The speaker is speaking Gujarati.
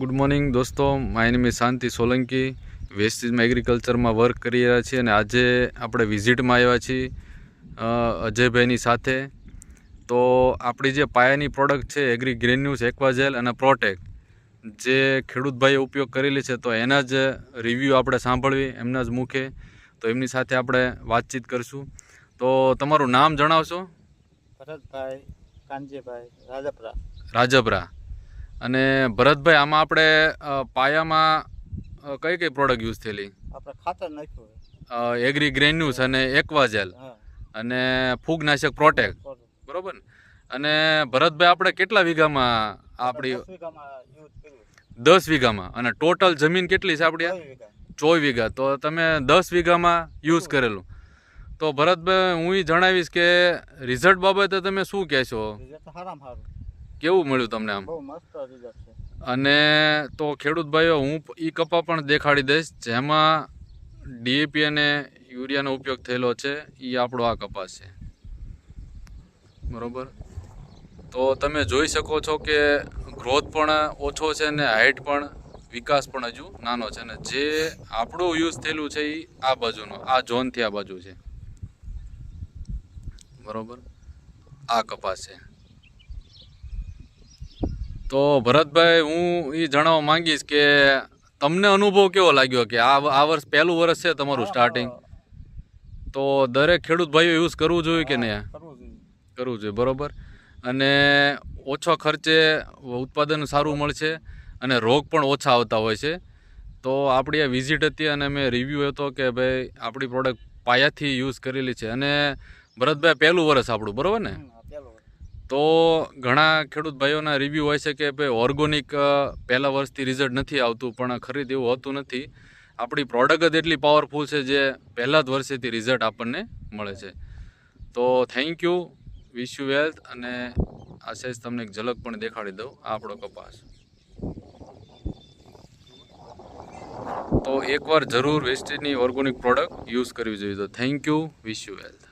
ગુડ મોર્નિંગ દોસ્તો. માય નેમ શાંતિ સોલંકી વેસ્ટીઝમાં એગ્રીકલ્ચરમાં વર્ક કરી રહ્યા છીએ અને આજે આપણે વિઝિટમાં આવ્યા છીએ અજયભાઈની સાથે. તો આપણી જે પાયાની પ્રોડક્ટ છે એગ્રી ગ્રેન્યુઝ એક્વાઝેલ અને પ્રોટેક જે ખેડૂતભાઈએ ઉપયોગ કરેલી છે તો એના જ રિવ્યૂ આપણે સાંભળવી એમના જ મુખે. તો એમની સાથે આપણે વાતચીત કરશું. તો તમારું નામ જણાવશો? ભરતભાઈ કાનજીભાઈ રાજપરા. રાજપરા. અને ભરતભાઈ આમાં આપણે પાયામાં કઈ કઈ પ્રોડક્ટ યુઝ થયેલી? આપણે ખાતર નાખ્યું એગ્રી ગ્રેન્યુસ અને એક્વાઝેલ અને ફૂગનાશક પ્રોટેક બરોબર. ને? અને ભરતભાઈ આપણે કેટલા વીઘામાં આપણી દસ વીઘામાં અને ટોટલ જમીન કેટલી છે આપણી ચોવીસ વીઘા. તો તમે દસ વીઘામાં યુઝ કરેલું. તો ભરતભાઈ હું એ જણાવીશ કે રિઝલ્ટ બાબતે તમે શું કહેશો? સારામાં સારું કેવું મળ્યું તમને આમ? બહુ મસ્ત રિઝલ્ટ છે. અને તો ખેડૂત ભાઈઓ હું ઈ કપા પણ દેખાડી દઈશ જેમાં ડીએપી અને યુરિયાનો ઉપયોગ થયેલો છે એ આપણો આ કપાસ છે. બરોબર? તો તમે જોઈ શકો છો કે ગ્રોથ પણ ઓછો છે ને હાઇટ પણ વિકાસ પણ હજુ નાનો છે ને જે આપણું યુઝ થયેલું છે એ આ બાજુનો આ ઝોનથી આ બાજુ છે. બરોબર? આ કપાસ છે. તો ભરતભાઈ હું એ જણાવવા માંગીશ કે તમને અનુભવ કેવો લાગ્યો કે આ આ વર્ષ પહેલું વર્ષ છે તમારું સ્ટાર્ટિંગ તો દરેક ખેડૂત ભાઈઓ યુઝ કરવું જોઈએ કે નહીં? કરવું જોઈએ. બરાબર? અને ઓછો ખર્ચે ઉત્પાદન સારું મળશે અને રોગ પણ ઓછા આવતા હોય છે. તો આપણી આ વિઝિટ હતી અને મેં રિવ્યૂ હતો કે ભાઈ આપણી પ્રોડક્ટ પાયાથી યુઝ કરેલી છે. અને ભરતભાઈ પહેલું વર્ષ આપણું બરાબર ને હમ, આ પહેલું વર્ષ. તો ઘણા ખેડૂત ભાઈઓના રિવ્યૂ હોય છે કે ભાઈ ઓર્ગોનિક પહેલા વર્ષથી રિઝલ્ટ નથી આવતું, પણ ખરીદ એવું હોતું નથી. આપણી પ્રોડક્ટ જ એટલી પાવરફુલ છે જે પહેલા જ વર્ષેથી રિઝલ્ટ આપણને મળે છે. તો thank you wish you wealth અને આ સહેજ તમને એક ઝલક પણ દેખાડી દઉં આપણો કપાસ. તો એકવાર જરૂર વેસ્ટેજની ઓર્ગોનિક પ્રોડક્ટ યુઝ કરવી જોઈએ તો thank you wish you wealth